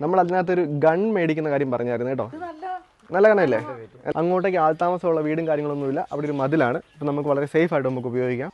നമ്മൾ അതിനകത്ത് ഒരു ഗൺ മേടിക്കുന്ന കാര്യം പറഞ്ഞായിരുന്നു കേട്ടോ. നല്ല കണമല്ലേ അങ്ങോട്ടേക്ക് ആൾതാമസമുള്ള വീടും കാര്യങ്ങളൊന്നുമില്ല. അവിടെ ഒരു മതിലാണ്. അപ്പം നമുക്ക് വളരെ സേഫ് ആയിട്ട് നമുക്ക് ഉപയോഗിക്കാം.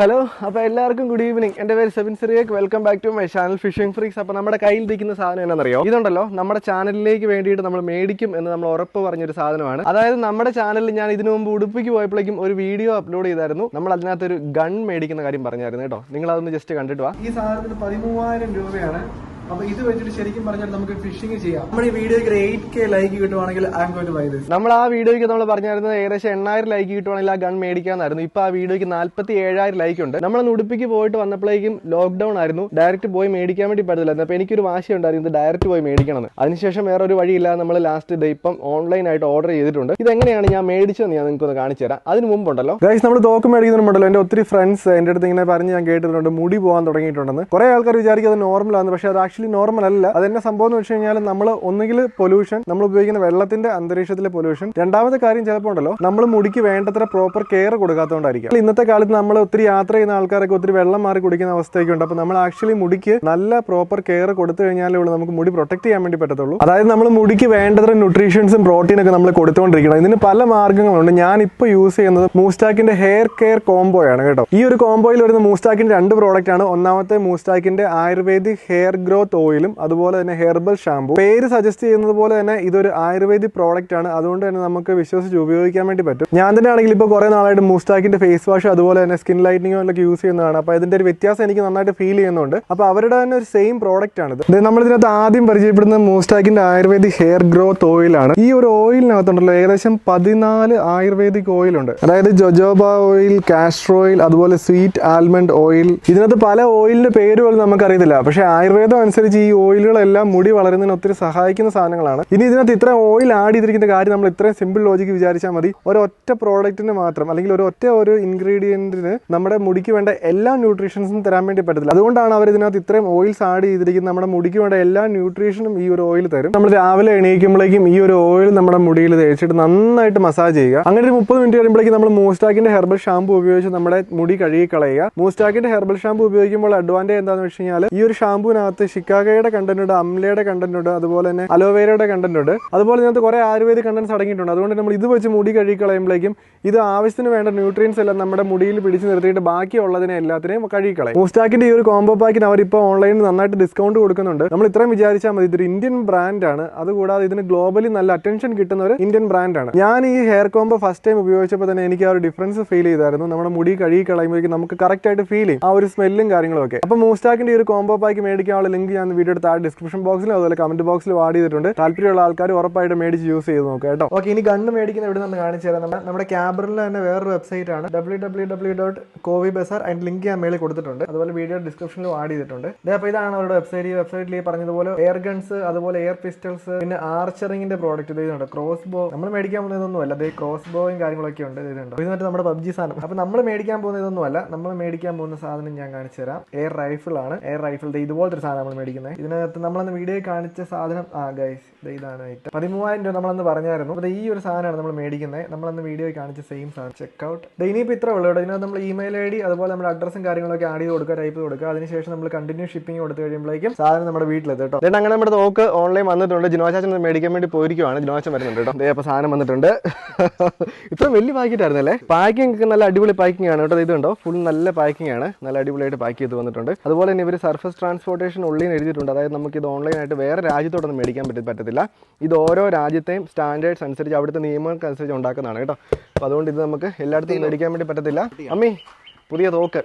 ഹലോ അപ്പോൾ എല്ലാവർക്കും ഗുഡ് ഈവനിങ് എന്റെ പേര് Sebin Cyriac welcome back to my channel fishing freaks അപ്പോൾ നമ്മുടെ കയ്യിൽ ഇരിക്കുന്ന സാധനം എന്നാണെന്നറിയോ ഇതുണ്ടല്ലോ നമ്മുടെ ചാനലിലേക്ക് വേണ്ടിയിട്ട് നമ്മൾ മേടിക്കും എന്ന് നമ്മൾ ഉറപ്പ് പറഞ്ഞൊരു സാധനമാണ്. അതായത് നമ്മുടെ ചാനലിൽ ഞാൻ ഇതിനു മുമ്പ് ഉടുപ്പിക്ക് പോയപ്പോഴേക്കും ഒരു വീഡിയോ അപ്ലോഡ് ചെയ്തായിരുന്നു. നമ്മൾ അതിനകത്ത് ഒരു ഗൺ മേടിക്കുന്ന കാര്യം പറഞ്ഞായിരുന്നു കേട്ടോ. നിങ്ങൾ അതൊന്ന് ജസ്റ്റ് കണ്ടിട്ട് വാ. ഈ സാധനത്തിന് പതിമൂവായിരം രൂപയാണ് അപ്പൊ ഇത് വെച്ചിട്ട് ശരിക്കും പറഞ്ഞാൽ നമുക്ക് ഫിഷിംഗ് ചെയ്യാം. നമ്മുടെ ഈ വീഡിയോക്ക് ഒരു എയ്റ്റ് കെ ലൈക്ക് കിട്ടുവാണെങ്കിൽ ഐ എം ബൈ ദിസ് നമ്മൾ ആ വീഡിയോയ്ക്ക് നമ്മൾ പറഞ്ഞായിരുന്നത് ഏകദേശം എണ്ണായിരം ലൈക്ക് കിട്ടുവാണെങ്കിൽ ആ ഗൺ മേടിക്കാന്നായിരുന്നു. ഇപ്പൊ ആ വീഡിയോയ്ക്ക് നാല്പത്തി ഏഴായിരം ലൈക്ക് ഉണ്ട്. നമ്മൾ ഉടുപ്പിക്ക് പോയിട്ട് വന്നപ്പോഴേക്കും ലോക്ക്ഡൌൺ ആയിരുന്നു. ഡയറക്റ്റ് പോയി മേടിക്കാൻ വേണ്ടി പറ്റില്ലായിരുന്നു അപ്പൊ എനിക്കൊരു വാശി ഉണ്ടായിരുന്നു ഇത് ഡയറക്റ്റ് പോയി മേടിക്കണം അതിനുശേഷം വേറെ ഒരു വഴിയില്ല നമ്മൾ ലാസ്റ്റ് ഇത് ഇപ്പം ഓൺലൈൻ ആയിട്ട് ഓർഡർ ചെയ്തിട്ടുണ്ട്. ഇതെങ്ങനെയാണ് ഞാൻ മേടിച്ചതെന്ന് ഞാൻ നിങ്ങൾക്ക് ഒന്ന് കാണിച്ചു തരാം. അതിന് മുമ്പുണ്ടല്ലോ. ഗൈസ് നമ്മൾ തോക്ക് മേടിക്കുന്നുണ്ടല്ലോ. എന്റെ ഒത്തിരി ഫ്രണ്ട്സ് എന്റെ അടുത്ത് ഇങ്ങനെ പറഞ്ഞ് ഞാൻ കേട്ടിട്ടുണ്ട്. മുടി പോകാൻ തുടങ്ങിയിട്ടുണ്ടെന്ന്. കുറെ ആൾക്കാർ വിചാരിക്കും അത് നോർമൽ ആണ് പക്ഷെ അത് ആക്ച്വലി നോർമൽ അല്ല. അതെന്നെ സംഭവം എന്ന് വെച്ച് കഴിഞ്ഞാൽ നമ്മൾ ഒന്നുകിൽ പൊല്യൂഷൻ നമ്മൾ ഉപയോഗിക്കുന്ന വെള്ളത്തിന്റെ അന്തരീക്ഷത്തിലെ പൊല്യൂഷൻ രണ്ടാമത്തെ കാര്യം ചിലപ്പോൾ ഉണ്ടല്ലോ നമ്മൾ മുടിക്ക് വേണ്ടത്ര പ്രോപ്പർ കെയർ കൊടുക്കാത്തതുകൊണ്ടായിരിക്കും ഇന്നത്തെ കാലത്ത് നമ്മൾ ഒത്തിരി യാത്ര ചെയ്യുന്ന ആൾക്കാരൊക്കെ ഒത്തിരി വെള്ളം മാറി കുടിക്കുന്ന അവസ്ഥയൊക്കെ ഉണ്ട് അപ്പോൾ നമ്മൾ ആക്ച്വലി മുടിക്ക് നല്ല പ്രോപ്പർ കെയർ കൊടുത്തു കഴിഞ്ഞാലേ ഉള്ളൂ നമുക്ക് മുടി പ്രൊട്ടക്ട് ചെയ്യാൻ വേണ്ടി പറ്റത്തുള്ളൂ. അതായത് നമ്മൾ മുടിക്ക് വേണ്ടത്ര ന്യൂട്രീഷൻസും പ്രോട്ടീനൊക്കെ നമ്മൾ കൊടുത്തുകൊണ്ടിരിക്കണം ഇതിന് പല മാർഗങ്ങളുണ്ട് ഞാൻ ഇപ്പോൾ യൂസ് ചെയ്യുന്നത് മൂസ്റ്റാക്കിന്റെ ഹെയർ കെയർ കോംബോ ആണ് കേട്ടോ. ഈ ഒരു കോംബോയിൽ വരുന്ന മൂസ്റ്റാക്കിന്റെ രണ്ട് പ്രോഡക്റ്റ് ആണ്. ഒന്നാമത്തെ മൂസ്റ്റാക്കിന്റെ ആയുർവേദിക് ഹെയർ ഗ്രോത്ത് ഓയിലും അതുപോലെ തന്നെ ഹെർബൽ ഷാമ്പു പേര് സജസ്റ്റ് ചെയ്യുന്നത് പോലെ തന്നെ ഇതൊരു ആയുർവേദിക് പ്രോഡക്റ്റ് ആണ്. അതുകൊണ്ട് തന്നെ നമുക്ക് വിശ്വസിച്ച് ഉപയോഗിക്കാൻ വേണ്ടി പറ്റും. ഞാൻ തന്നെ ആണെങ്കിൽ ഇപ്പോൾ കുറേ നാളായിട്ട് മൂസ്റ്റാക്കിന്റെ ഫേസ് വാഷ് അതുപോലെ തന്നെ സ്കിൻ ലൈറ്റനിങ് ഒക്കെ യൂസ് ചെയ്യുന്നതാണ്. അപ്പോൾ ഇതിന്റെ ഒരു വ്യത്യാസം എനിക്ക് നന്നായിട്ട് ഫീൽ ചെയ്യുന്നുണ്ട്. അപ്പോൾ അവരുടെ തന്നെ ഒരു സെയിം പ്രോഡക്റ്റ് ആണ് ഇത് നമ്മൾ ഇതിനകത്ത് ആദ്യം പരിചയപ്പെടുന്ന മൂസ്റ്റാക്കിന്റെ ആയുർവേദിക് ഹെയർ ഗ്രോത്ത് ഓയിലാണ് ഈ ഒരു ഓയിലിനകത്തുണ്ടല്ലോ ഏകദേശം പതിനാല് ആയുർവേദിക് ഓയിലുണ്ട് അതായത് ജൊജോബ ഓയിൽ കാസ്ട്രോ ഓയിൽ അതുപോലെ സ്വീറ്റ് ആൽമണ്ട് ഓയിൽ ഇതിനകത്ത് പല ഓയിലിന്റെ പേരുകൾ നമുക്കറിയത്തില്ല. പക്ഷേ ആയുർവേദം ഈ ഓയിലുകളെല്ലാം മുടി വളരുന്നതിന് ഒത്തിരി സഹായിക്കുന്ന സാധനങ്ങളാണ്. ഇനി ഇതിനകത്ത് ഇത്ര ഓയിൽ ആഡ് ചെയ്തിരിക്കുന്ന കാര്യം നമ്മൾ ഇത്രയും സിമ്പിൾ ലോജിക്ക് വിചാരിച്ചാൽ മതി. ഒരൊറ്റ പ്രോഡക്റ്റിന് മാത്രം അല്ലെങ്കിൽ ഒരു ഒറ്റ ഒരു ഇൻഗ്രീഡിയന്റിന് നമ്മുടെ മുടിക്ക് വേണ്ട എല്ലാ ന്യൂട്രീഷൻസും തരാൻ വേണ്ടി പറ്റത്തില്ല. അതുകൊണ്ടാണ് അവർ ഇതിനകത്ത് ഇത്രയും ഓയിൽസ് ആഡ് ചെയ്തിരിക്കുന്നത്. നമ്മുടെ മുടിക്ക് വേണ്ട എല്ലാ ന്യൂട്രീഷനും ഈ ഒരു ഓയിൽ തരും. നമ്മൾ രാവിലെ എണീക്കുമ്പോഴേക്കും ഈ ഒരു ഓയിൽ നമ്മുടെ മുടിയിൽ തേച്ചിട്ട് നന്നായിട്ട് മസാജ് ചെയ്യുക. അങ്ങനെ ഒരു മുപ്പത് മിനിറ്റ് കഴിയുമ്പോഴേക്കും നമ്മൾ മൂസ്റ്റാക്കിന്റെ ഹെർബൽ ഷാമ്പു ഉപയോഗിച്ച് നമ്മുടെ മുടി കഴുകി കളയുക മൂസ്റ്റാക്കിന്റെ ഹെർബൽ ഷാമ്പു ഉപയോഗിക്കുമ്പോൾ അഡ്വാന്റേജ് എന്താണെന്ന് വെച്ച് കഴിഞ്ഞാൽ ഈ ഒരു ഷാമ്പുവിനകത്ത് ഷിക്കാഗയുടെ കണ്ടന്റ് ഉണ്ട് അംലയുടെ കണ്ടന്റ് ഉണ്ട് അതുപോലെ തന്നെ അലോവേരയുടെ കണ്ടന്റ് ഉണ്ട്. അതുപോലെ ഇതിനകത്ത് കുറെ ആയുർവേദ കണ്ടന്റ്സ് അടങ്ങിയിട്ടുണ്ട്. അതുകൊണ്ട് നമ്മൾ ഇത് വെച്ച് മുടി കഴുകി കളയുമ്പോഴേക്കും ഇത് ആവശ്യത്തിന് വേണ്ട ന്യൂട്രിയൻസ് എല്ലാം നമ്മുടെ മുടിയിൽ പിടിച്ചു നിർത്തിയിട്ട് ബാക്കിയുള്ളതിനെ എല്ലാത്തിനെയും കഴുകി കളയും മൂസ്റ്റാക്കിന്റെ ഈ ഒരു കോംബോ പാക്കിന് അവർ ഇപ്പോൾ ഓൺലൈനിൽ നന്നായിട്ട് ഡിസ്കൗണ്ട് കൊടുക്കുന്നുണ്ട്. നമ്മൾ ഇത്രയും വിചാരിച്ചാൽ മതി ഇതൊരു ഇന്ത്യൻ ബ്രാൻഡാണ് അതുകൂടാതെ ഇതിന് ഗ്ലോബലി നല്ല അറ്റൻഷൻ കിട്ടുന്ന ഒരു ഇന്ത്യൻ ബ്രാൻഡാണ് ഞാൻ ഈ ഹെയർ കോംബോ ഫസ്റ്റ് ടൈം ഉപയോഗിച്ചപ്പോൾ തന്നെ എനിക്ക് ആ ഒരു ഡിഫറൻസ് ഫീൽ ചെയ്തായിരുന്നു. നമ്മുടെ മുടി കഴുകി കളയുമ്പോഴേക്കും നമുക്ക് കറക്റ്റ് ആയിട്ട് ഫീൽ ചെയ്യും. ആ ഒരു സ്മെല്ലും കാര്യങ്ങളും ഒക്കെ. അപ്പോൾ മൂസ്റ്റാക്കിന്റെ ഈ ഒരു കോംബോ പാക്ക് മേടിക്കാനുള്ള ലിങ്ക് ഞാൻ വീഡിയോ എടുത്ത് ആ ഡിസ്ക്രിപ്ഷൻ ബോക്സിലും അതുപോലെ കമന്റ് ബോക്സിലും ആഡ് ചെയ്തിട്ടുണ്ട്. താല്പര്യമുള്ള ആൾക്കാർ ഉറപ്പായിട്ട് മേടിച്ച് യൂസ് ചെയ്ത് നോക്കുക കേട്ടോ. ഓക്കെ ഇനി ഗണ്ണ് മേടിക്കുന്ന ഇവിടെ നിന്ന് കാണിച്ചു തരാം നമ്മുടെ നമ്മുടെ ക്യാബറിൽ തന്നെ വേറൊരു വെബ്സൈറ്റ് ആണ്. W W W dot Kovai bazaar അതിന്റെ ലിങ്ക് ഞാൻ മേളിൽ കൊടുത്തിട്ടുണ്ട്. അതുപോലെ വീഡിയോ ഡിസ്ക്രിപ്ഷനിലും ആഡ് ചെയ്തിട്ടുണ്ട്. അപ്പോൾ ഇതാണ് അവരുടെ വെബ്സൈറ്റ് ഈ വെബ്സൈറ്റിൽ ഈ പറഞ്ഞതുപോലെ എയർ ഗൺസ് അതുപോലെ എയർ പിസ്റ്റൾസ് പിന്നെ ആർച്ചറിങ്ങിന്റെ പ്രോഡക്റ്റ് ഇതുണ്ട്. ക്രോസ് ബോ നമ്മൾ മേടിക്കാൻ പോകുന്ന ഇതൊന്നും അല്ല അതേ ക്രോസ് ബോയും കാര്യങ്ങളൊക്കെ ഉണ്ട്. ഇതുണ്ട്. ഇത് മറ്റേ നമ്മുടെ പബ്ജി സാധനം. അപ്പോൾ നമ്മൾ മേടിക്കാൻ പോകുന്ന ഇതൊന്നും അല്ല നമ്മൾ മേടിക്കാൻ പോകുന്ന സാധനം ഞാൻ കാണിച്ചു തരാം. എയർ റൈഫിൾ ആണ്. എയർ റൈഫിൾ ഇതുപോലത്തെ ഒരു സാധനം നമ്മൾ മേടിക്കുന്നത് ഇതിനകത്ത് നമ്മളന്ന് വീഡിയോ കാണിച്ച സാധനം ആ ഗൈസ് ഇതാണ് ഐറ്റം പതിമൂവായിരം രൂപ നമ്മളന്ന് പറഞ്ഞായിരുന്നു. അപ്പോൾ ഈ ഒരു സാധനമാണ് നമ്മൾ മേടിക്കുന്നത് നമ്മളന്ന് വീഡിയോ കാണിച്ച സെയിം സാധനം. ചെക്ക് ചെക്കൗട്ട് ഇനിയിപ്പോൾ ഇത്ര ഉള്ളൂ കേട്ടോ. ഇതിനകത്ത് നമ്മൾ ഇമെയിൽ ഐ ഡി അതുപോലെ നമ്മുടെ അഡ്രസ്സും കാര്യങ്ങളൊക്കെ ആഡ് ചെയ്ത് കൊടുക്കുക ടൈപ്പ് കൊടുക്കുക. അതിനുശേഷം നമ്മൾ കണ്ടിന്യൂ ഷിപ്പിംഗ് കൊടുത്തു കഴിയുമ്പോഴേക്കും സാധനം നമ്മുടെ വീട്ടിലെത്തും കേട്ടോ. then അങ്ങനെ നമ്മുടെ നോക്ക് ഓൺലൈൻ വന്നിട്ടുണ്ട്. ജിനോചാച്ചൻ മേടിക്കാൻ വേണ്ടി പോയിരിക്കുവാണ്. ജിനോച്ചൻ വരുന്നുണ്ട് കേട്ടോ. അപ്പോൾ സാധനം വന്നിട്ടുണ്ട്. ഇത്ര വലിയ പാക്കറ്റ് ആയിരുന്നല്ലേ പാക്കിംഗ് ഒക്കെ നല്ല അടിപൊളി പാക്കിംഗ് ആണ് കേട്ടോ. ഇത് ഉണ്ടോ ഫുൾ നല്ല പാക്കിംഗ് ആണ്. നല്ല അടിപൊളിയായിട്ട് പാക്ക് ചെയ്ത് വന്നിട്ടുണ്ട്. അതുപോലെ തന്നെ ഇവർ സർഫസ് ട്രാൻസ്പോർട്ടേഷൻ ഉള്ളിൽ എഴുതിയിട്ടുണ്ട്. അതായത് നമുക്ക് ഇത് ഓൺലൈനായിട്ട് വേറെ രാജ്യത്തോടൊന്നും മേടിക്കാൻ പറ്റി പറ്റത്തില്ല. ഇത് ഓരോ രാജ്യത്തെയും സ്റ്റാൻഡേർഡ്സ് അനുസരിച്ച് അവിടുത്തെ നിയമങ്ങൾക്ക് അനുസരിച്ച് ഉണ്ടാക്കുന്നതാണ് കേട്ടോ. അപ്പോൾ അതുകൊണ്ട് ഇത് നമുക്ക് എല്ലായിടത്തും മേടിക്കാൻ വേണ്ടി പറ്റത്തില്ല. അമ്മി പുതിയ തോക്ക്.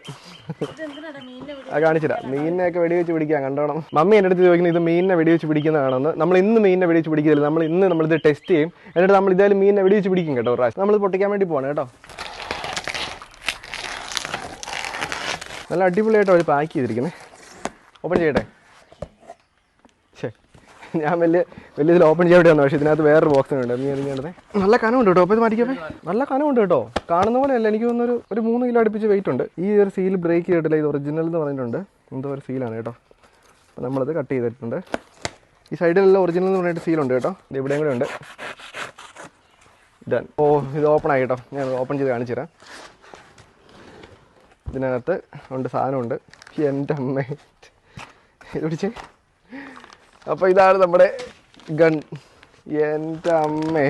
ആ കാണിച്ചില്ല. മീനിനെയൊക്കെ വെടിവെച്ച് പിടിക്കാൻ കണ്ടോണം. മമ്മി എന്റെ അടുത്ത് ചോദിക്കുന്നത് ഇത് മീനിനെ വെടിവെച്ച് പിടിക്കുന്നതാണെന്ന്. നമ്മൾ ഇന്ന് മീനിനെ വെടിവെച്ച് പിടിക്കുന്നില്ല നമ്മൾ ഇന്ന് നമ്മളിത് ടെസ്റ്റ് ചെയ്യും. എന്നിട്ട് നമ്മൾ ഇതായാലും മീനിനെ വെടിവെച്ച് പിടിക്കും കേട്ടോ പ്രാവശ്യം. നമ്മൾ പൊട്ടിക്കാൻ വേണ്ടി പോകണം കേട്ടോ. നല്ല അടിപൊളിയായിട്ട് അവർ പാക്ക് ചെയ്തിരിക്കുന്നത് ഓപ്പൺ ചെയ്യട്ടെ? ഞാൻ വലിയ വലിയ ഇതിൽ ഓപ്പൺ ചെയ്യാൻ വേണ്ടി വന്നു പക്ഷേ ഇതിനകത്ത് വേറൊരു ബോക്സ് ഉണ്ട്. നീ അറിഞ്ഞത് നല്ല കനമുണ്ട് കേട്ടോ. അപ്പോൾ ഇത് മാറ്റിക്കപ്പേ നല്ല കനമുണ്ട് കേട്ടോ. കാണുന്ന പോലെയല്ല എനിക്ക് തോന്നുന്നൊരു ഒരു മൂന്ന് കിലോ അടുപ്പിച്ച് വെയിറ്റ് ഉണ്ട്. ഈ ഒരു സീൽ ബ്രേക്ക് ചെയ്തിട്ടില്ല ഇത് ഒറിജിനൽ എന്ന് പറഞ്ഞിട്ടുണ്ട്. എന്തോ ഒരു സീലാണ് കേട്ടോ. അപ്പോൾ നമ്മളത് കട്ട് ചെയ്തിട്ടുണ്ട്. ഈ സൈഡിലെല്ലാം ഒറിജിനൽ എന്ന് പറഞ്ഞിട്ട് സീലുണ്ട് കേട്ടോ. ഇത് ഇവിടെയും കൂടെ ഉണ്ട്. ഡൺ ഓ ഇത് ഓപ്പൺ ആയി കേട്ടോ. ഞാൻ ഓപ്പൺ ചെയ്ത് കാണിച്ചു തരാം. ഇതിനകത്ത് ഉണ്ട് സാധനമുണ്ട്. എന്റെ അമ്മ. ഇത് പിടിച്ചേ. അപ്പോൾ ഇതാണ് നമ്മുടെ ഗൺ. എന്റെ അമ്മേ.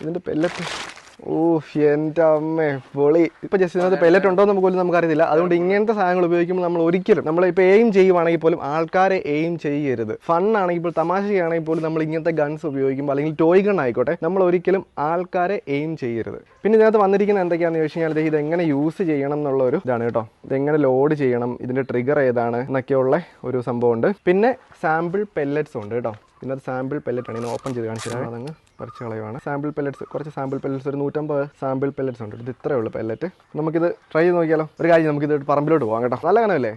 ഇതിന്റെ പെല്ലറ്റ് ഓ എന്റെ അമ്മേ പൊളി. ഇപ്പൊ ജസ്റ്റ് ഇതിനകത്ത് പെല്ലറ്റ് ഉണ്ടോ എന്ന് പോലും നമുക്കറിയത്തില്ല. അതുകൊണ്ട് ഇങ്ങനത്തെ സാധനങ്ങൾ ഉപയോഗിക്കുമ്പോൾ നമ്മൾ ഒരിക്കലും നമ്മൾ ഇപ്പോൾ എയിം ചെയ്യുവാണെങ്കിൽ പോലും ആൾക്കാരെ എയിം ചെയ്യരുത്. ഫൺ ആണെങ്കിൽ പോലും തമാശയാണെങ്കിൽ പോലും നമ്മൾ ഇങ്ങനത്തെ ഗൺസ് ഉപയോഗിക്കുമ്പോൾ അല്ലെങ്കിൽ ടോയ് ഗൺ ആയിക്കോട്ടെ നമ്മൾ ഒരിക്കലും ആൾക്കാരെ എയിം ചെയ്യരുത്. പിന്നെ ഇതിനകത്ത് വന്നിരിക്കുന്ന എന്തൊക്കെയാണെന്ന് ചോദിച്ചു കഴിഞ്ഞാൽ ഇത് എങ്ങനെ യൂസ് ചെയ്യണം എന്നുള്ള ഒരു ഇതാണ് കേട്ടോ. ഇതെങ്ങനെ ലോഡ് ചെയ്യണം ഇതിന്റെ ട്രിഗർ ഏതാണ് എന്നൊക്കെയുള്ള ഒരു സംഭവമുണ്ട്. പിന്നെ സാമ്പിൾ പെല്ലറ്റ്സ് ഉണ്ട് കേട്ടോ. ഇതിനകത്ത് സാമ്പിൾ പെല്ലറ്റ് ആണ്. ഓപ്പൺ ചെയ്ത് കാണിച്ചു തരാം. അതങ്ങ് പറിച്ച് കളയുവാണ്. സാമ്പിൾ പെല്ലറ്റ്സ് കുറച്ച് സാമ്പിൾ പെല്ലറ്റ്സ് ഒരു നൂറ്റമ്പത് സാമ്പിൾ പെല്ലറ്റ്സ് ഉണ്ട്. ഇത് ഇത്രയേ ഉള്ളൂ പെല്ലറ്റ് നമുക്കിത് ട്രൈ ചെയ്ത് നോക്കിയാലോ? ഒരു കാര്യം നമുക്കിത് പറമ്പിലോട്ട് പോകാം കേട്ടോ. നല്ല കനമല്ലേ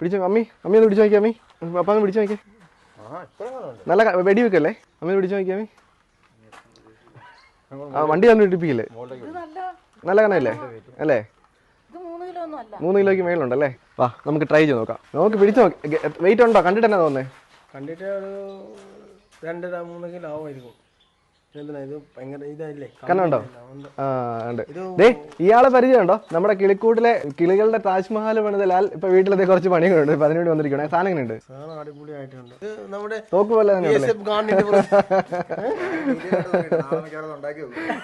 പിടിച്ചു അമ്മി അമ്മി ഒന്ന് പിടിച്ചു നോക്കിയാ അമ്മി. അപ്പം ഒന്ന് പിടിച്ചു നോക്കിയാൽ നല്ല വെടി വെക്കല്ലേ അമ്മ പിടിച്ചു നോക്കിയാ അമ്മി. ആ വണ്ടി തന്നെ ഇടിപ്പിക്കില്ലേ ഇത് നല്ല നല്ല കനമല്ലേ അല്ലേ? ഇത് മൂന്ന് കിലോ ഒന്നും അല്ല. മൂന്ന് കിലോയ്ക്ക് മേലുണ്ടല്ലേ വാ നമുക്ക് ട്രൈ ചെയ്ത് നോക്കാം. നമുക്ക് പിടിച്ചു നോക്കാം വെയിറ്റ് ഉണ്ടോ? കണ്ടിട്ട് എന്നാ തോന്നേ കണ്ടിട്ട് ഒരു രണ്ട് മൂന്ന് കിലോ ആവുമായിരിക്കും എന്തിനാ ഇത് ഭയങ്കര ഇതല്ലേ കണ്ണുണ്ടോ ആ ഉണ്ട്. ദേ ഇയാളെ പരിചയമുണ്ടോ? നമ്മുടെ കിളിക്കൂട്ടിലെ കിളികളുടെ താജ്മഹൽ പണിതലാൽ ഇപ്പൊ വീട്ടിലത്തെ കുറച്ച് പണികളുണ്ട്. അതിനു അതിനുവേണ്ടി വന്നിരിക്കണേ സാധനം ഇത് നമ്മുടെ തോക്ക് പോലെ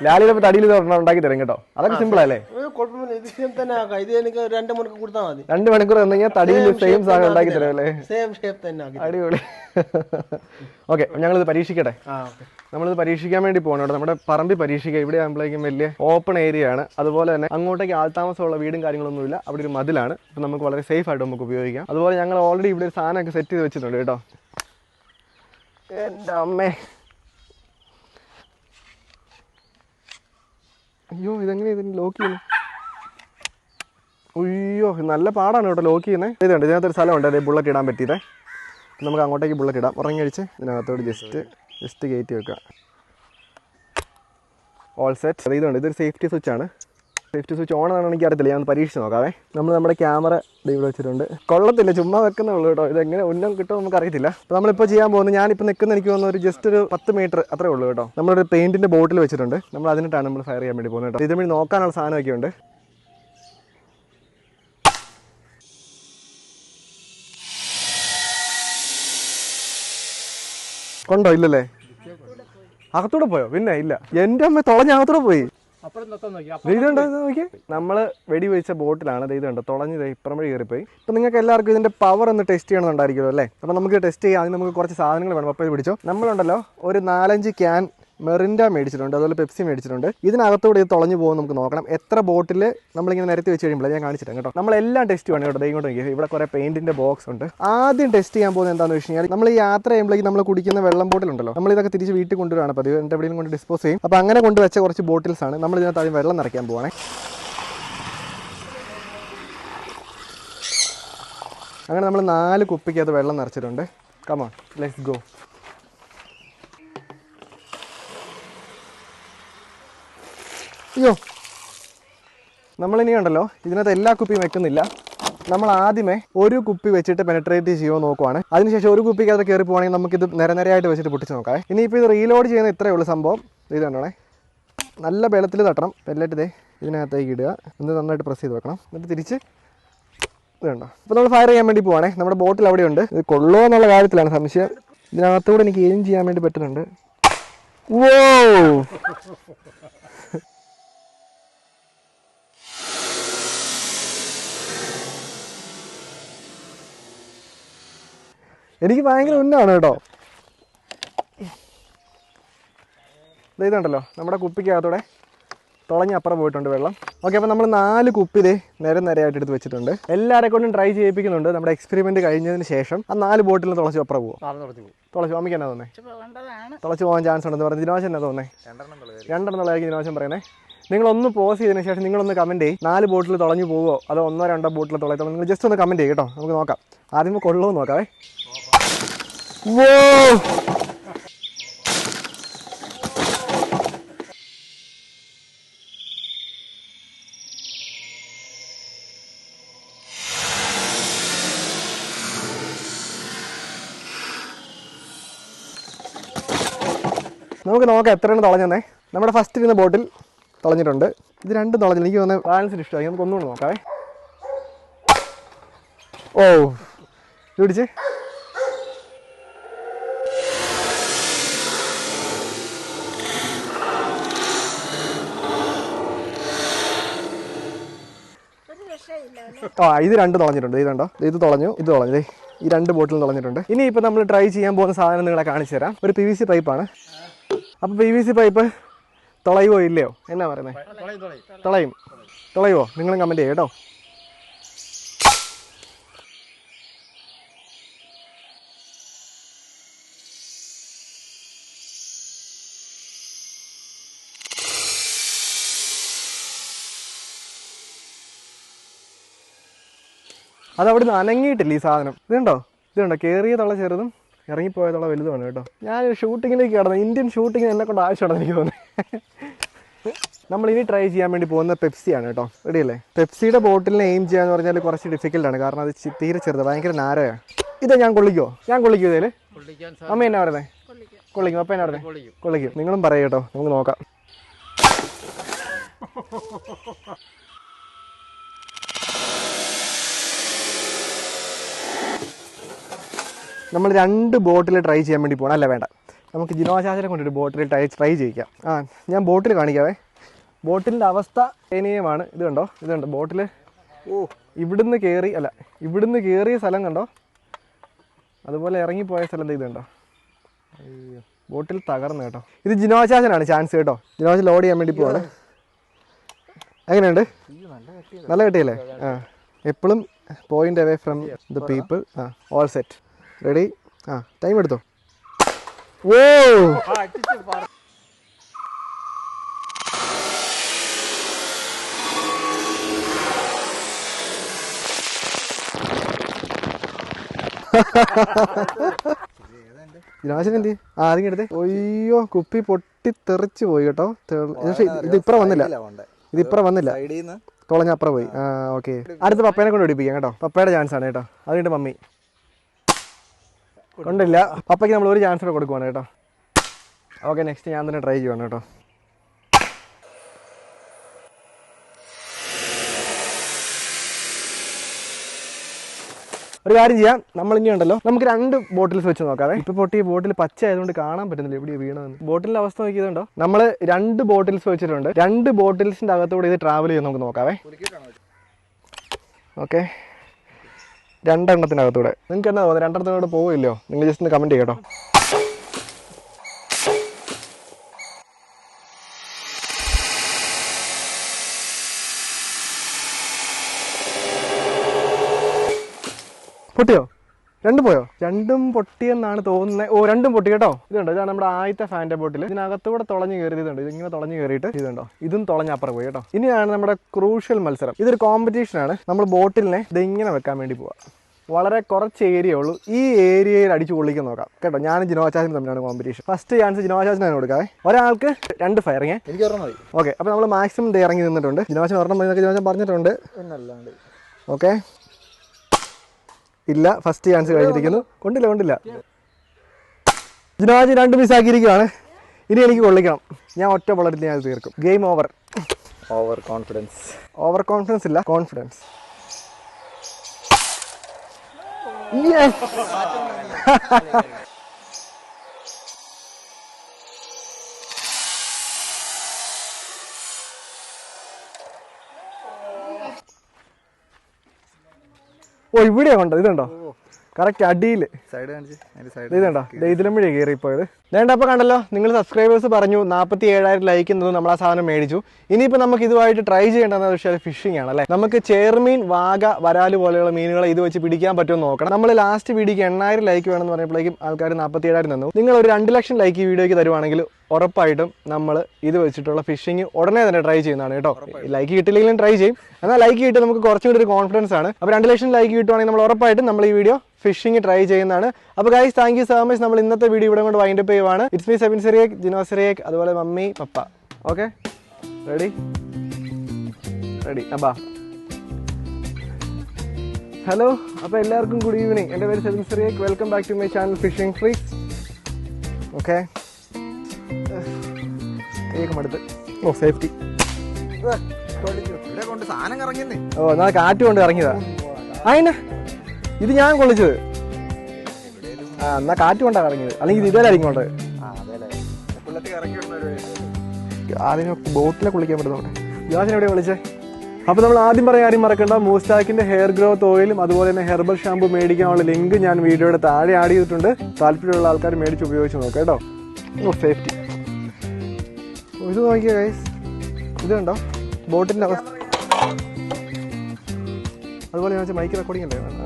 ലാലിയുടെ തടിയിൽ ഉണ്ടാക്കി തരും കേട്ടോ. അതൊക്കെ സിമ്പിൾ അല്ലേ? രണ്ട് മണിക്കൂർ കൊടുത്താൽ മതി. രണ്ട് മണിക്കൂർ തടിയിൽ സെയിം സാധനം ഉണ്ടാക്കി തരും. അല്ലേ? സെയിം ഷേപ്പ് തന്നെ. അടിപൊളി. ഓക്കെ ഞങ്ങളിത് പരീക്ഷിക്കട്ടെ. ആ ഓക്കെ നമ്മളിത് പരീക്ഷിക്കാൻ വേണ്ടി പോകണം കേട്ടോ. നമ്മുടെ പറമ്പി പരീക്ഷിക്കുക. ഇവിടെ ആകുമ്പോഴേക്കും വലിയ ഓപ്പൺ ഏരിയ ആണ്. അതുപോലെ തന്നെ അങ്ങോട്ടേക്ക് ആൾതാമസമുള്ള വീടും കാര്യങ്ങളൊന്നുമില്ല. അവിടെ ഒരു മതിലാണ്. അപ്പം നമുക്ക് വളരെ സേഫ് ആയിട്ട് നമുക്ക് ഉപയോഗിക്കാം. അതുപോലെ ഞങ്ങൾ ഓൾറെഡി ഇവിടെ ഒരു സാധനമൊക്കെ സെറ്റ് ചെയ്ത് വെച്ചിട്ടുണ്ട് കേട്ടോ. എന്റെ അമ്മേ. അയ്യോ ഇതെങ്ങനെ ഇതിന് ലോക്ക് ചെയ്യുന്നു? അയ്യോ നല്ല പാടാണ് കേട്ടോ ലോക്ക് ചെയ്യുന്നത് ഇതുണ്ട് ഇതിനകത്തൊരു സ്ഥലമുണ്ട്. അതേ ബുള്ളറ്റ് ഇടാൻ പറ്റിയതേ. നമുക്ക് അങ്ങോട്ടേക്ക് ബുള്ളറ്റ് ഇടാം. ഉറങ്ങി കഴിച്ച് ഇതിനകത്തോട് ജസ്റ്റ് ജസ്റ്റ് കയറ്റി വെക്കുക ഓൾ സെറ്റ് ഇതുണ്ട്. ഇതൊരു സേഫ്റ്റി സ്വിച്ച് ആണ്. സേഫ്റ്റി സ്വിച്ച് ഓൺ ആണെന്ന് എനിക്ക് അറിയത്തില്ല. ഞാൻ പരീക്ഷിച്ച് നോക്കാവേ. നമ്മൾ നമ്മുടെ ക്യാമറ ഇവിടെ വെച്ചിട്ടുണ്ട്. കൊള്ളത്തില്ല. ചുമ്മാ വെക്കുന്നേ ഉള്ളൂ കേട്ടോ. ഇത് എങ്ങനെ ഉന്നം കിട്ടുമോ നമുക്ക് അറിയത്തില്ല. അപ്പോൾ നമ്മളിപ്പോൾ ചെയ്യാൻ പോകുന്നത് ഞാനിപ്പോൾ നിൽക്കുന്ന എനിക്ക് തോന്നുന്ന ഒരു ജസ്റ്റ് ഒരു പത്ത് മീറ്റർ അത്രേ ഉള്ളൂ കേട്ടോ. നമ്മളൊരു പെയിന്റിന്റെ ബോട്ടിൽ വെച്ചിട്ടുണ്ട്. നമ്മൾ അതിനിട്ടാണ് നമ്മൾ ഫയർ ചെയ്യാൻ വേണ്ടി പോകുന്നത് കേട്ടോ. ഇതിന് വേണ്ടി നോക്കാനുള്ള സാധനമൊക്കെ ഉണ്ട്. കൊണ്ടോ? ഇല്ലല്ലേ? അകത്തൂടെ പോയോ? പിന്നെ ഇല്ല. എന്റെ അമ്മ തുളഞ്ഞ അകത്തൂടെ പോയി. നമ്മൾ ഇതുണ്ടോ? നോക്കിയേ നമ്മൾ വെടി വെച്ച ബോട്ടിലാണ് ഇതുണ്ട്? തുളഞ്ഞ് ദേ ഇപ്പുറം വഴി കയറിപ്പോയി. ഇപ്പം നിങ്ങൾക്ക് എല്ലാവർക്കും ഇതിന്റെ പവർ ഒന്ന് ടെസ്റ്റ് ചെയ്യണമെന്നുണ്ടായിരിക്കുമല്ലോ അല്ലേ? അപ്പം നമുക്ക് ടെസ്റ്റ് ചെയ്യാം. അതിന് നമുക്ക് കുറച്ച് സാധനങ്ങൾ വേണം. അപ്പോൾ ഇത് പിടിച്ചോ. നമ്മളുണ്ടല്ലോ ഒരു നാലഞ്ച് ക്യാൻ മെറിൻഡ മേടിച്ചിട്ടുണ്ട് അതുപോലെ പെപ്സി മേടിച്ചിട്ടുണ്ട്. ഇതിനകത്തൂടെ ഇത് തുളഞ്ഞു പോകും നമുക്ക് നോക്കണം. എത്ര ബോട്ടിൽ നമ്മളിങ്ങനെ നിരത്തി വെച്ച് കഴിയുമ്പോൾ ഞാൻ കാണിച്ചിട്ട് കേട്ടോ. നമ്മളെല്ലാം ടെസ്റ്റ് വേണം കേട്ടോ. ഇങ്ങോട്ട് നോക്കിയാൽ ഇവിടെ കുറേ പെയിന്റിന്റെ ബോക്സ് ഉണ്ട്. ആദ്യം ടെസ്റ്റ് ചെയ്യാൻ പോകുന്നത് എന്താണെന്ന് വെച്ച് കഴിഞ്ഞാൽ നമ്മൾ ഈ യാത്ര ചെയ്യുമ്പോഴേക്കും നമ്മൾ കുടിക്കുന്ന വെള്ളം ബോട്ടിലുണ്ടല്ലോ നമ്മൾ ഇതൊക്കെ തിരിച്ച് വീട്ടിൽ കൊണ്ടുവരാണ് പതിവ് എന്റെ എവിടെയും കൊണ്ട് ഡിസ്പോസ് ചെയ്യും. അപ്പോൾ അങ്ങനെ കൊണ്ടുവച്ച കുറച്ച് ബോട്ടിൽസ് ആണ്. നമ്മൾ ഇതിനകത്ത് ആദ്യം വെള്ളം നിറയ്ക്കാൻ പോവാണേ. അങ്ങനെ നമ്മൾ നാല് കുപ്പിക്കകത്ത് വെള്ളം നിറച്ചിട്ടുണ്ട്. കമോൺ ലെറ്റ്സ് ഗോ അയ്യോ. നമ്മളിനി ഉണ്ടല്ലോ ഇതിനകത്ത് എല്ലാ കുപ്പിയും വെക്കുന്നില്ല. നമ്മൾ ആദ്യമേ ഒരു കുപ്പി വെച്ചിട്ട് പെനട്രേറ്റ് ചെയ്യുമോ നോക്കുവാണ്. അതിനുശേഷം ഒരു കുപ്പിക്ക് അത് കയറി പോവാണെങ്കിൽ നമുക്കിത് നിരനിരയായിട്ട് വെച്ചിട്ട് പൊട്ടിച്ച് നോക്കാം. ഇനിയിപ്പോൾ ഇത് റീലോഡ് ചെയ്യുന്ന ഇത്രയേ ഉള്ളൂ സംഭവം. ഇത് കണ്ടോണേ. നല്ല ബലത്തിൽ തട്ടണം. പെല്ലറ്റ് ഇതേ ഇതിനകത്തേക്ക് ഇടുക. എന്നിട്ട് നന്നായിട്ട് പ്രസ് ചെയ്ത് വെക്കണം. എന്നിട്ട് തിരിച്ച് ഇത് കണ്ടോ. അപ്പോൾ നമ്മൾ ഫയർ ചെയ്യാൻ വേണ്ടി പോവാണേ. നമ്മുടെ ബോട്ടിൽ അവിടെയുണ്ട്. ഇത് കൊള്ളുമോ എന്നുള്ള കാര്യത്തിലാണ് സംശയം. ഇതിനകത്തൂടെ എനിക്ക് എയിം ചെയ്യാൻ വേണ്ടി പറ്റുന്നുണ്ട്. ഓ എനിക്ക് ഭയങ്കര ഉന്നാണ് കേട്ടോ. ദേ ഇതുണ്ടല്ലോ നമ്മുടെ കുപ്പിക്കകത്തൂടെ തുളഞ്ഞ് അപ്പുറം പോയിട്ടുണ്ട് വെള്ളം. ഓക്കെ അപ്പോൾ നമ്മൾ നാല് കുപ്പി ഇതേ നേരെ നേരെയായിട്ട് എടുത്ത് വെച്ചിട്ടുണ്ട്. എല്ലാവരെ കൊണ്ടും ട്രൈ ചെയ്യിപ്പിക്കുന്നുണ്ട്. നമ്മുടെ എക്സ്പെരിമെന്റ് കഴിഞ്ഞതിന് ശേഷം ആ നാല് ബോട്ടിൽ തുളച്ച് അപ്പുറം പോകും തുളച്ച് അമ്മയ്ക്ക് എന്നാ തോന്നേ തുളച്ച് പോകാൻ ചാൻസ് ഉണ്ടെന്ന് പറഞ്ഞ്. ദിനോശം എന്നാ തോന്നേ രണ്ടെണ്ണം ദിനോശം ദിനോശൻ പറയുന്നത് നിങ്ങളൊന്ന് പോസ് ചെയ്തതിന് ശേഷം നിങ്ങളൊന്ന് കമന്റ് ചെയ്യും. നാല് ബോട്ടിൽ തുളഞ്ഞു പോവോ? അതോ ഒന്നോ രണ്ടോ ബോട്ടിൽ തുളയത്തോളം നിങ്ങൾ ജസ്റ്റ് ഒന്ന് കമന്റ് ചെയ്യും കേട്ടോ. നമുക്ക് നോക്കാം. ആദ്യം കൊള്ളുമോ എന്ന് നോക്കാവേ വോ നമുക്ക് നോക്കാം എത്രയാണ് തുളഞ്ഞെന്നേ. നമ്മുടെ ഫസ്റ്റ് ഇരുന്ന ബോട്ടിൽ തുളഞ്ഞിട്ടുണ്ട്. ഇത് രണ്ടും തുളഞ്ഞില്ല. എനിക്ക് തോന്നുന്നത് ബാലൻസിന് ഇഷ്ടമായി. നമുക്ക് ഒന്നുകൂടെ നോക്കാവേ ഓ പിടിച്ചേ ആ ഇത് രണ്ട് തുളഞ്ഞിട്ടുണ്ട്. ഇത് കണ്ടോ? ഇത് തുളഞ്ഞു ഇത് തുളഞ്ഞു. ഈ രണ്ട് ബോട്ടിൽ തുളഞ്ഞിട്ടുണ്ട്. ഇനി ഇപ്പൊ നമ്മൾ ട്രൈ ചെയ്യാൻ പോകുന്ന സാധനം നിങ്ങളെ കാണിച്ചു തരാം. ഒരു പി വി സി പൈപ്പാണ് അപ്പോൾ പി വി സി പൈപ്പ് തുളയുവോ ഇല്ലയോ? എന്നാ പറയുന്നത് തുളയും തുളയുവോ? നിങ്ങളും കമന്റ് ചെയ്യും അത് അവിടെ നിന്ന് അനങ്ങിയിട്ടില്ല ഈ സാധനം. ഇതുണ്ടോ? ഇതുണ്ടോ? കയറിയതുള്ള തള ചെറുതും ഇറങ്ങിപ്പോയതുള്ള തള വലുതുമാണ് കേട്ടോ. ഞാൻ ഷൂട്ടിങ്ങിലേക്ക് കടന്നു. ഇന്ത്യൻ ഷൂട്ടിങ്ങിന് എന്നെ കൊണ്ട് ആവശ്യമാണ് എനിക്ക് തോന്നുന്നത് നമ്മൾ ഇനി ട്രൈ ചെയ്യാൻ വേണ്ടി പോകുന്ന പെപ്സിയാണ് കേട്ടോ. റെഡിയല്ലേ പെപ്സിയുടെ ബോട്ടിലിനെ എയിം ചെയ്യാന്ന് പറഞ്ഞാൽ കുറച്ച് ഡിഫിക്കൽട്ടാണ് കാരണം അത് തീരെ ചെറുത് ഭയങ്കര നാരയാണ് ഇത് ഞാൻ കൊള്ളിക്കോ? ഞാൻ കൊള്ളിക്കോ ഇതിൽ അമ്മ എന്നാ പറയുന്നത് കൊള്ളിക്കും. അപ്പ എന്നാ പറയുന്നത് കൊള്ളിക്കും. നിങ്ങളും പറയും കേട്ടോ. നമുക്ക് നോക്കാം. നമ്മൾ രണ്ട് ബോട്ടിൽ ട്രൈ ചെയ്യാൻ വേണ്ടി പോകണം അല്ല വേണ്ട. നമുക്ക് ജിനോചാചനെ കൊണ്ടൊരു ബോട്ടിൽ ട്രൈ ട്രൈ ചെയ്യിക്കാം. ആ ഞാൻ ബോട്ടിൽ കാണിക്കാവേ. ബോട്ടിലിന്റെ അവസ്ഥ ദയനീയമാണ് ഇത് കണ്ടോ? ഇത് കണ്ടോ? ബോട്ടിൽ ഓ ഇവിടുന്ന് കയറി അല്ല ഇവിടുന്ന് കയറിയ സ്ഥലം കണ്ടോ? അതുപോലെ ഇറങ്ങിപ്പോയ സ്ഥലം ഇത് കണ്ടോ? ബോട്ടിൽ തകർന്നു കേട്ടോ. ഇത് ജിനോശാസനാണ് ചാൻസ് കേട്ടോ. ജിനോശ ലോഡ് ചെയ്യാൻ വേണ്ടി പോവാണ്. എങ്ങനെയുണ്ട്? നല്ല കെട്ടിയല്ലേ? ആ എപ്പോഴും point away from the people ആ ഓൾ സെറ്റ് റെഡി ആ ടൈം എടുത്തോ? ഓ എന്ത്? ആ ആദ്യം എടുത്തേ. ഒയ്യോ കുപ്പി പൊട്ടി തെറിച്ച് പോയി കേട്ടോ. പക്ഷേ ഇത് ഇപ്പറ വന്നില്ല. ഇത് ഇപ്പറ വന്നില്ല. തുളഞ്ഞ അപ്പുറം പോയി. ആ ഓക്കെ. അടുത്ത പപ്പേനെ കൊണ്ട് ഒടിപ്പിക്കാം കേട്ടോ. പപ്പയുടെ ചാൻസ് ആണ് കേട്ടോ. അതുകൊണ്ട് മമ്മി. കൊണ്ടില്ല. പപ്പയ്ക്ക് നമ്മൾ ഒരു ചാൻസ് കൂടെ കൊടുക്കുവാണ് കേട്ടോ. ഓക്കെ നെക്സ്റ്റ് ഞാൻ തന്നെ ട്രൈ ചെയ്യുവാണ് കേട്ടോ. ഒരു കാര്യം ചെയ്യാം. നമ്മൾ ഇനി ഉണ്ടല്ലോ. നമുക്ക് രണ്ട് ബോട്ടിൽസ് വെച്ച് നോക്കാവേ. ഇപ്പൊ പൊട്ടി ബോട്ടിൽ പച്ച ആയതുകൊണ്ട് കാണാൻ പറ്റുന്നില്ല. എവിടെ വീണതെന്ന്. ബോട്ടിലിന്റെ അവസ്ഥ നോക്കിയതുണ്ടോ? നമ്മൾ രണ്ട് ബോട്ടിൽസ് വെച്ചിട്ടുണ്ട്. രണ്ട് ബോട്ടിൽസിന്റെ അകത്തൂടെ ഇത് ട്രാവൽ ചെയ്ത് നമുക്ക് നോക്കാവേ. ഓക്കെ. രണ്ടെണ്ണത്തിനകത്തൂടെ. നിങ്ങൾക്ക് എന്നാ തോന്നുന്നത് രണ്ടെണ്ണത്തിനോട് പോവില്ലയോ നിങ്ങൾ ജസ്റ്റ് ഒന്ന് കമന്റ് ചെയ്യട്ടോ പൊട്ടിയോ? രണ്ടും പോയോ? രണ്ടും പൊട്ടിയെന്നാണ് തോന്നുന്നത് ഓ രണ്ടും പൊട്ടി കേട്ടോ. ഇതുണ്ട്? ഇതാണ് നമ്മുടെ ആദ്യത്തെ ഫാന്റെ ബോട്ടിൽ. ഇതിനകത്തൂടെ തുളഞ്ഞു കയറി ഇതുണ്ട്. ഇതിങ്ങനെ തുളഞ്ഞു കയറിയിട്ട് ഇതുണ്ടോ? ഇതും തുളഞ്ഞ അപ്പുറം പോയി കേട്ടോ. ഇനിയാണ് നമ്മുടെ ക്രൂഷ്യൽ മത്സരം. ഇതൊരു കോമ്പറ്റീഷൻ ആണ്. നമ്മൾ ബോട്ടിലിനെ ഇതിങ്ങനെ വെക്കാൻ വേണ്ടി പോവാം. വളരെ കുറച്ച് ഏരിയ ഉള്ളൂ. ഈ ഏരിയയിൽ അടിച്ചു പൊള്ളിക്കാൻ നോക്കാം. കേട്ടോ? ഞാനും ജിനോചാസിനും തമ്മിലാണ് കോമ്പറ്റീഷൻ ഫസ്റ്റ് ചാൻസ് ജിനോചാസിനാണ് കൊടുക്കാതെ ഒരാൾക്ക് രണ്ട് ഫയറിങ് എനിക്ക് ഓർമ്മ മതി. ഓക്കെ അപ്പോൾ നമ്മൾ മാക്സിമം ഇറങ്ങി നിന്നിട്ടുണ്ട്. ജിനോചൻ ഓർമ്മ മതി എന്നൊക്കെ ജിനോചൻ പറഞ്ഞിട്ടുണ്ട്. ഓക്കെ ഇല്ല ഫസ്റ്റ് ചാൻസ് കഴിഞ്ഞിരിക്കുന്നു. കൊണ്ടില്ല കൊണ്ടില്ല. ജിനാജ് രണ്ട് മിസ് ആക്കിയിരിക്കുകയാണ്. ഇനി എനിക്ക് കൊള്ളിക്കണം ഞാൻ ഒറ്റ ബുള്ളറ്റിൽ ഞാൻ തീർക്കും. Game over over confidence over confidence ഇല്ല കോൺഫിഡൻസ് ഓ ഇവിടെയാ കണ്ടോ ഇതുണ്ടോ? കറക്റ്റ് അടിയിൽ. ഇതുണ്ടോ ഇതിലമ്പഴേ കയറിപ്പോയത്. വേണ്ട അപ്പോൾ കണ്ടല്ലോ നിങ്ങൾ സബ്സ്ക്രൈബേഴ്സ് പറഞ്ഞു നാൽപ്പത്തി ഏഴായിരം ലൈക്ക് എന്നത് നമ്മൾ ആ സാധനം മേടിച്ചു. ഇനിയിപ്പോൾ നമുക്ക് ഇതുമായിട്ട് ട്രൈ ചെയ്യേണ്ടതെന്ന് വെച്ചാൽ ഫിഷിംഗ് ആണ് അല്ലേ? നമുക്ക് ചേർമീൻ വാഗ വരാൽ പോലെയുള്ള മീനുകളെ ഇത് വെച്ച് പിടിക്കാൻ പറ്റുമെന്ന് നോക്കണം. നമ്മൾ ലാസ്റ്റ് വീഡിയോക്ക് എണ്ണായിരം ലൈക്ക് വേണമെന്ന് പറഞ്ഞപ്പോഴേക്കും ആൾക്കാർ നാൽപ്പത്തി ഏഴായിരം തന്നു. നിങ്ങൾ ഒരു രണ്ട് ലക്ഷം ലൈക്ക് ഈ വീഡിയോക്ക് തരുവാണെങ്കിൽ ഉറപ്പായിട്ടും നമ്മൾ ഇത് വെച്ചിട്ടുള്ള ഫിഷിംഗ് ഉടനെ തന്നെ ട്രൈ ചെയ്യുന്നതാണ് കേട്ടോ. ലൈക്ക് കിട്ടില്ലെങ്കിലും ട്രൈ ചെയ്യും. എന്നാൽ ലൈക്ക് കിട്ടി നമുക്ക് കുറച്ചും കൂടി ഒരു കോൺഫിഡൻസ് ആണ്. അപ്പോൾ രണ്ട് ലക്ഷം ലൈക്ക് കിട്ടുവാണെങ്കിൽ നമ്മൾ ഉറപ്പായിട്ടും നമ്മൾ ഈ വീഡിയോ ഫിഷിംഗ് ട്രൈ ചെയ്യുന്നതാണ്. അപ്പോൾ guys thank you so much നമ്മൾ ഇന്നത്തെ വീഡിയോ ഇവിടെ കൊണ്ട് വൈൻഡപ്പ് ചെയ്യുവാണ്. ഇറ്റ്സ് മീ സെവൻ സിറിയേക്ക് ജിനോ സിറിയേക്ക് അതുപോലെ mummy papa. Okay ready ready അപ്പാ. ഹലോ അപ്പോൾ എല്ലാവർക്കും ഗുഡ് ഈവനിങ് എന്റെ പേര് Sebin Cyriac welcome back to my channel fishing free okay oh safety ഓ എന്നാ കാറ്റ് കൊണ്ട് ഇറങ്ങിയതാ അതിന് ഇത് ഞാൻ കൊള്ളിച്ചത്. ആ എന്നാ കാറ്റ് കൊണ്ടാ ഇറങ്ങിയത് അല്ലെങ്കിൽ ഇത് ഇതേലായിരിക്കും കൊണ്ടത്. അതിന് ബോട്ടിലെ കുളിക്കാൻ പറ്റുന്നുണ്ട് ജോസിനെ എവിടെ വിളിച്ചേ? അപ്പോൾ നമ്മൾ ആദ്യം പറയാൻ കാര്യം മറക്കണ്ട. മൂസ്റ്റാക്കിന്റെ ഹെയർ ഗ്രോത്ത് ഓയിലും അതുപോലെ തന്നെ ഹെർബൽ ഷാമ്പു മേടിക്കാനുള്ള ലിങ്ക് ഞാൻ വീഡിയോയുടെ താഴെ ആഡ് ചെയ്തിട്ടുണ്ട്. താല്പര്യമുള്ള ആൾക്കാർ മേടിച്ച് ഉപയോഗിച്ച് നോക്കാം കേട്ടോ. സേഫ്റ്റി ഇത് നോക്കിയോ ഗൈസ് ഇത് കണ്ടോ ബോട്ടിന്റെ അവസ്ഥ അതുപോലെ ഞാൻ മൈക്ക് റെക്കോർഡിംഗ് അല്ലേ?